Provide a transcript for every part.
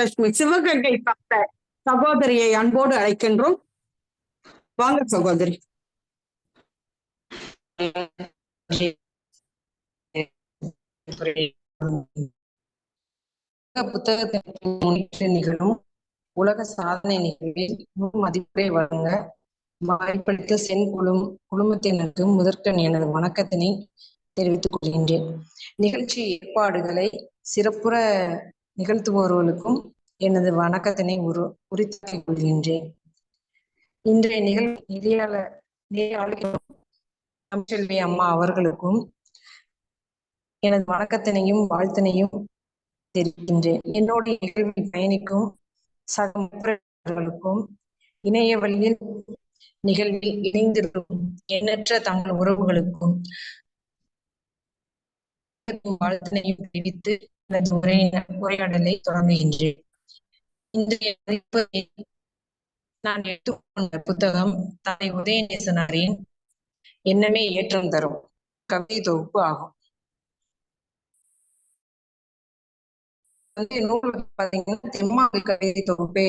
லட்சுமி. சிவகங்கை சார்ந்த சகோதரியை அன்போடு அழைக்கின்றோம். வாங்க சகோதரி. நிகழும் உலக சாதனை நிகழ்வில் முழு மதிப்பை வழங்க வாய்ப்பளித்த சென் குழும் குழுமத்தினருக்கு முதற்கண் எனது வணக்கத்தினை தெரிவித்துக் கொள்கின்றேன். நிகழ்ச்சி ஏற்பாடுகளை சிறப்புற நிகழ்த்துவோர்களுக்கும் எனது வணக்கத்தினை உரு உரித்தாக்கிக் கொள்கின்றேன். இன்றைய நிகழ்வு நிதியாளர் நெறியாளர் தமிழ்ச்செல்வி அம்மா அவர்களுக்கும் எனது வணக்கத்தினையும் வாழ்த்தினையும் தெரிவிக்கின்றேன். என்னுடைய நிகழ்வில் பயணிக்கும் சகவர்களுக்கும் மாணவர்களுக்கும் இணைய வழியில் நிகழ்வில் இணைந்திருக்கும் எண்ணற்ற தங்கள் உறவுகளுக்கும் வாழ்த்தினையும் தெரிவித்து எனது உரையின உரையாடலை தொடங்குகின்றேன் இன்றைய நான் எடுத்துக்கொண்ட புத்தகம் தலை உதயநேசனாரின் எண்ணமே ஏற்றம் தரும் கவிதை தொகுப்பு ஆகும். வந்து நூல் பாத்தீங்கன்னா தெம்மாங்கு கவிதை தொகுப்பே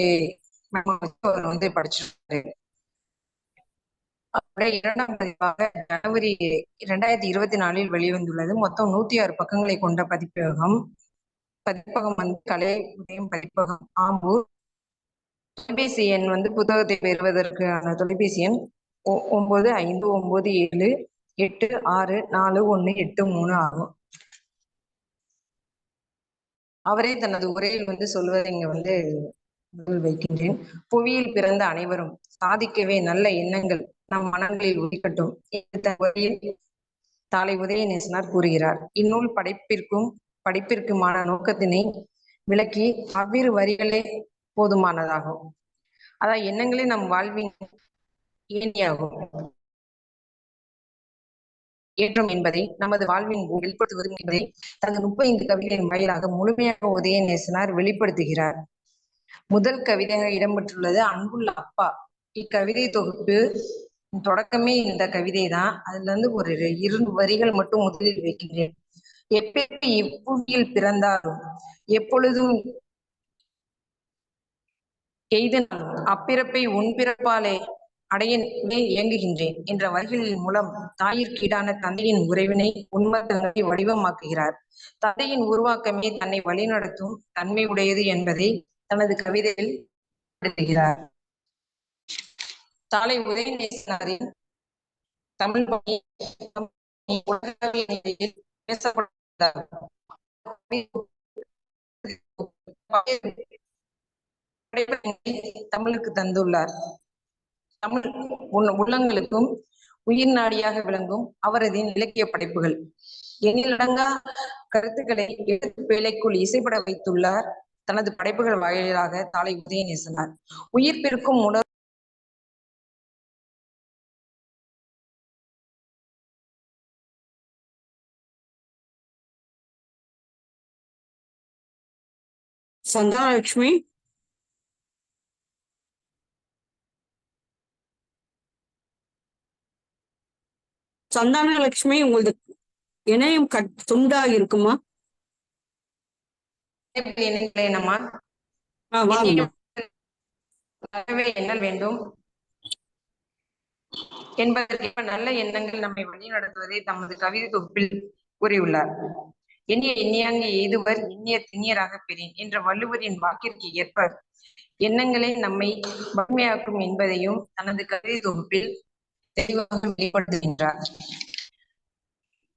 நம்ம வந்து அவர் வந்து படிச்சிருக்காரு. அப்படியே இரண்டாம் பதிப்பாக ஜனவரி இரண்டாயிரத்தி இருபத்தி நாலில் வெளிவந்துள்ளது. மொத்தம் நூத்தி ஆறு பக்கங்களை கொண்ட பதிப்பகம். பதிப்பகம் வந்து கலை உதயம் பதிப்பகம். ஆம்பூர். தொலைபேசி எண் வந்து புத்தகத்தை பெறுவதற்கான தொலைபேசி எண் ஒ- ஒன்பது ஐந்து ஒன்பது ஏழு எட்டு ஆறு நாலு ஒண்ணு எட்டு மூணு ஆகும். அவரே தனது உரையில் வந்து சொல்வதை இங்க வந்து வைக்கின்றேன். புவியில் பிறந்த அனைவரும் சாதிக்கவே நல்ல எண்ணங்கள் நம் மனங்களில் உதிக்கட்டும். என்று தன் தாலை உதயநேசனார் கூறுகிறார். இந்நூல் படைப்பிற்கும் படிப்பிற்குமான நோக்கத்தினை விளக்கி அவ்விரு வரிகளே போதுமானதாகும். அதான் எண்ணங்களே நம் வாழ்வின் ஏணியாகும். ஏற்றம் என்பதை நமது வாழ்வின் வெளிப்படுத்துவது என்பதை தனது முப்பத்தைந்து கவிதையின் வாயிலாக முழுமையாக உதயநேசனார் வெளிப்படுத்துகிறார். முதல் கவிதையாக இடம்பெற்றுள்ளது அன்புள்ள அப்பா. இக்கவிதை தொகுப்பு தொடக்கமே இந்த கவிதை தான் அதுல இருந்து ஒரு இரு வரிகள் மட்டும் முதலில் வைக்கின்றேன். எப்பேற்ப இப்புவியில் பிறந்தாரோ எப்பொழுதும் எய்தனும் அப்பிறப்பை உன்பிறப்பாலே அடையவே இயங்குகின்றேன் என்ற வரிகளின் மூலம் தாயிற்கீடான தந்தையின் உறவினை உண்மத்தன்மை வடிவமாக்குகிறார். தந்தையின் உருவாக்கமே தன்னை வழிநடத்தும் தன்மை உடையது என்பதை தனது கவிதையில் எழுதுகிறார் தாலை உதயநேசனாரின் தமிழ் பேசப்படும் தமிழுக்கு தந்துள்ளார். தமிழ் உள்ளங்களுக்கும் உயிர் நாடியாக விளங்கும் அவரது இலக்கிய படைப்புகள். எண்ணிலடங்கா கருத்துக்களை எடுத்து வேலைக்குள் இசைப்பட வைத்துள்ளார். தனது படைப்புகள் வாயிலாக தாலை உதயநேசனார் உயிர் பெருக்கும் உணர்வு சந்தானலட்சுமி சந்தானலட்சுமி உங்களது இணையம் கட் துண்டா இருக்குமா எண்ணல் வேண்டும் என்பதற்கேற்ப நல்ல எண்ணங்கள் நம்மை வழிநடத்துவதை தமது கவிதை தொகுப்பில் கூறியுள்ளார். எண்ணிய எண்ணியாங்க எய்துவர் எண்ணிய திண்ணியராக பெறேன் என்ற வள்ளுவரின் வாக்கிற்கு ஏற்ப எண்ணங்களே நம்மை வலிமையாக்கும் என்பதையும் தனது கவிதை தொகுப்பில் தெளிவாக வெளிப்படுத்துகின்றார்.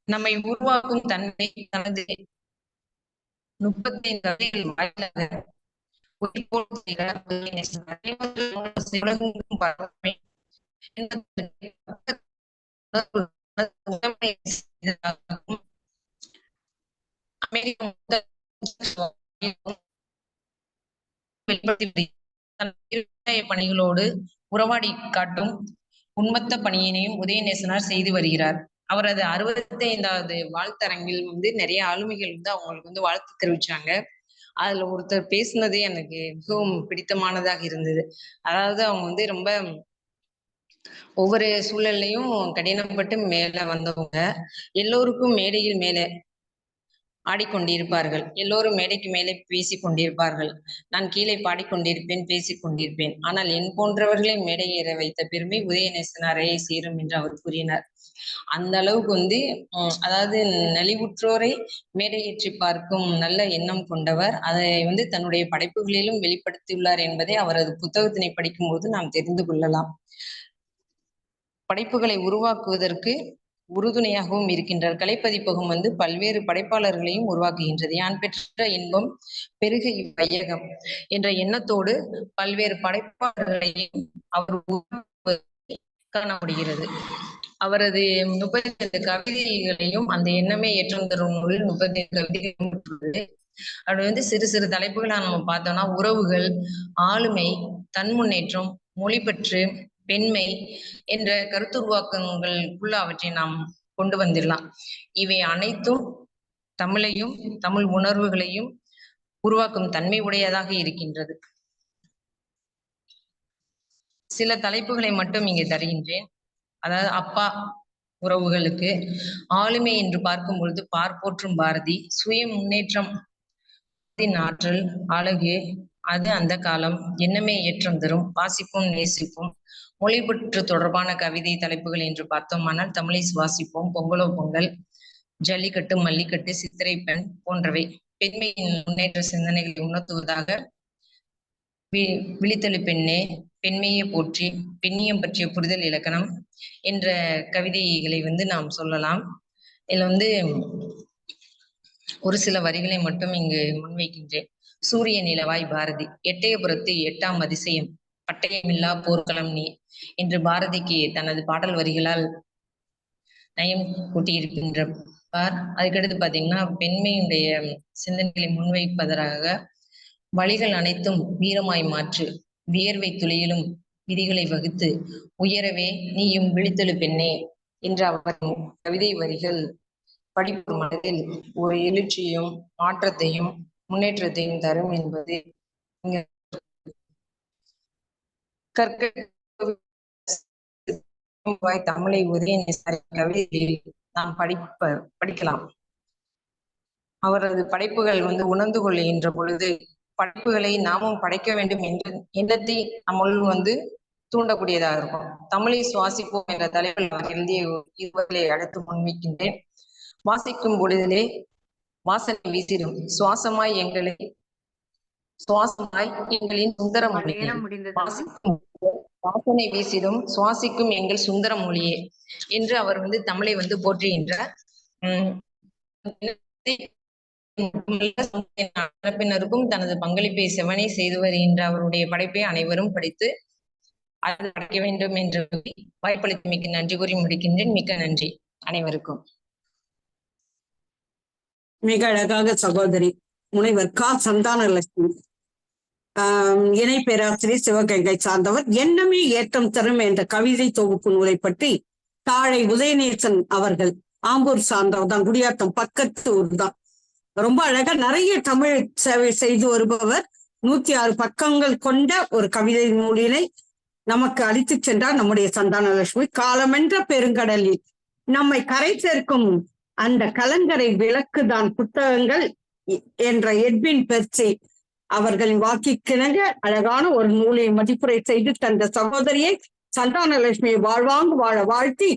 நம்மை உருவாக்கும் தன்மை தனது முப்பத்தி ஐந்து வாயிலாக உலகெங்கும் பணிகளோடு உறவாடி காட்டும் உண்மத்த பணியினையும் உதயநேசனார் செய்து வருகிறார். அவரது அறுபத்தி ஐந்தாவது வாழ்த்தரங்கில் வந்து நிறைய ஆளுமைகள் வந்து அவங்களுக்கு வந்து வாழ்த்து தெரிவிச்சாங்க. அதுல ஒருத்தர் பேசுனதே எனக்கு மிகவும் பிடித்தமானதாக இருந்தது. அதாவது அவங்க வந்து ரொம்ப ஒவ்வொரு சூழல்லையும் கடினப்பட்டு மேல வந்தவங்க. எல்லோருக்கும் மேடையில் மேலே ஆடிக்கொண்டிருப்பார்கள். எல்லோரும் மேடைக்கு மேலே பேசிக் கொண்டிருப்பார்கள் நான் கீழே பாடிக்கொண்டிருப்பேன் பேசிக் கொண்டிருப்பேன் ஆனால் என் போன்றவர்களை மேடை ஏற வைத்த பெருமை உதயநேசனாரையே சேரும் என்று அவர் கூறினார். அந்த அளவுக்கு வந்து அதாவது நலிவுற்றோரை மேடையேற்றி பார்க்கும் நல்ல எண்ணம் கொண்டவர். அதை வந்து தன்னுடைய படைப்புகளிலும் வெளிப்படுத்தியுள்ளார் என்பதை அவரது புத்தகத்தினை படிக்கும்போது நாம் தெரிந்து கொள்ளலாம். படைப்புகளை உருவாக்குவதற்கு உறுதுணையாகவும் இருக்கின்றார். கலைப்பதிப்பகம் வந்து பல்வேறு படைப்பாளர்களையும் உருவாக்குகின்றது. யான் பெற்ற இன்பம் பெருக இவ்வையகம் என்ற எண்ணத்தோடு பல்வேறு படைப்பாளர்களையும் அவர் உருவாக்குவதை காண முடிகிறது. அவரது முப்பத்தி ரெண்டு கவிதைகளையும் அந்த எண்ணமே ஏற்றம் தரும் நூலில் முப்பத்தி ரெண்டு கவிதைகளும் அது வந்து சிறு சிறு தலைப்புகளா நம்ம பார்த்தோம்னா உறவுகள் ஆளுமை தன்முன்னேற்றம் மொழிப்பற்று பெண்மை என்ற கருத்துருவாக்கங்களுக்குள்ள அவற்றை நாம் கொண்டு வந்துடலாம். இவை அனைத்தும் தமிழையும் தமிழ் உணர்வுகளையும் உருவாக்கும் தன்மை உடையதாக இருக்கின்றது. சில தலைப்புகளை மட்டும் இங்கே தருகின்றேன். அதாவது அப்பா உறவுகளுக்கு ஆளுமை என்று பார்க்கும் பொழுது பார்ப்போற்றும் பாரதி சுய முன்னேற்றம் ஆற்றல் அழகு அது அந்த காலம் என்னமே ஏற்றம் தரும் வாசிப்போம் நேசிப்போம் மொழிபற்று தொடர்பான கவிதை தலைப்புகள் என்று பார்த்தோமானால் தமிழை சுவாசிப்போம். பொங்கலோ பொங்கல் ஜல்லிக்கட்டு மல்லிக்கட்டு சித்திரை பெண் போன்றவை பெண்மையின் முன்னேற்ற சிந்தனைகளை உணர்த்துவதாக வி- பெண்ணே பெண்மையை போற்றி பெண்ணியம் பற்றிய புரிதல் இலக்கணம் என்ற கவிதைகளை வந்து நாம் சொல்லலாம். இதுல வந்து ஒரு சில வரிகளை மட்டும் இங்கு முன்வைக்கின்றேன். சூரிய நிலவாய் பாரதி எட்டயபுரத்து எட்டாம் அதிசயம் பட்டயமில்லா போர்க்களம் நீ என்று பாரதிக்கு தனது பாடல் வரிகளால் நயம் கூட்டியிருக்கின்ற பார். அதுக்கடுத்து பாத்தீங்கன்னா பெண்மையுடைய சிந்தனைகளை முன்வைப்பதற்காக வழிகள் அனைத்தும் வீரமாய் மாற்று வியர்வை துளியிலும் விதிகளை வகுத்து உயரவே நீயும் விழித்தெழு பெண்ணே என்ற அவரின் கவிதை வரிகள் படிப்பு மனதில் ஒரு எழுச்சியும் மாற்றத்தையும் முன்னேற்றத்தையும் தரும் என்பது இங்க கற்க தமிழை உதய கவிதையில் நாம் படிப்ப படிக்கலாம். அவரது படைப்புகள் வந்து உணர்ந்து கொள்ளுகின்ற பொழுது படைப்புகளை நாமும் படைக்க வேண்டும் என்ற எண்ணத்தை நம்முள் வந்து தூண்டக்கூடியதாக இருக்கும். தமிழை சுவாசிப்போம் என்ற தலைப்பில் நான் எழுதிய இருவர்களை அடுத்து முன்வைக்கின்றேன். வாசிக்கும் பொழுதிலே வாசனை வீசிடும். சுவாசமாய் எங்களை சுவாசமாய் எங்களின் சுந்தர மொழியே. வாசனை வீசிடும் சுவாசிக்கும் எங்கள் சுந்தர மொழியே என்று அவர் வந்து தமிழை வந்து போற்றுகின்றார். உம் தரப்பினருக்கும் தனது பங்களிப்பை செவனே செய்து வருகின்ற அவருடைய படைப்பை அனைவரும் படித்து அடைய வேண்டும் என்று வாய்ப்பளித்தமைக்கு நன்றி கூறி முடிக்கின்றேன். மிக்க நன்றி அனைவருக்கும். மிக அழகாக சகோதரி முனைவர் கா. சந்தானலட்சுமி ஆஹ் இணை பேராசிரியர் சிவகங்கை சார்ந்தவர். எண்ணமே ஏற்றம் தரும் என்ற கவிதை தொகுப்பு நூலை பற்றி தாழை உதயநேசன் அவர்கள் ஆம்பூர் சார்ந்தவர் தான் குடியாத்தம் பக்கத்து ஊர் தான். ரொம்ப அழகா நிறைய தமிழ் சேவை செய்து வருபவர். நூத்தி ஆறு பக்கங்கள் கொண்ட ஒரு கவிதை நூலினை நமக்கு அளித்து சென்றார் நம்முடைய சந்தானலட்சுமி. காலமென்ற பெருங்கடலில் நம்மை கரை சேர்க்கும் அந்த கலங்கரை விளக்குதான் புத்தகங்கள் என்ற எட்வின் பெர்சி அவர்களின் வாக்கிக்கிணங்க அழகான ஒரு நூலை மதிப்புரை செய்து தந்த சகோதரியை சந்தானலட்சுமியை வாழ்வாங்கு வாழ வாழ்த்தி